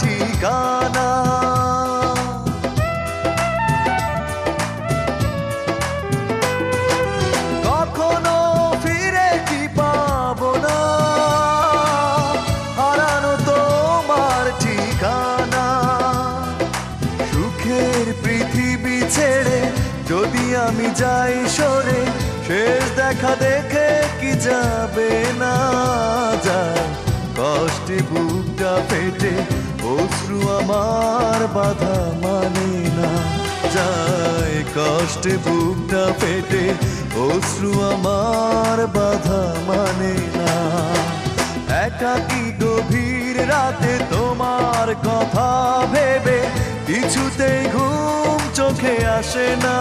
ঠিকানা। কখনো ফিরে কি পাব না? হারানো তোমার ঠিকানা। সুখের পৃথিবী ছেড়ে যদি আমি যাই সরে, শেষ দেখা দেখে কি যাবে না? যায় কষ্টে বুকটা পেটে অশ্রু আমার বাধা মানে না। যায় কষ্টে বুকটা পেটে অশ্রু আমার বাধা মানে না। একাকি গভীর রাতে তোমার কথা ভেবে, কিছুতেই ঘুম চোখে আসে না।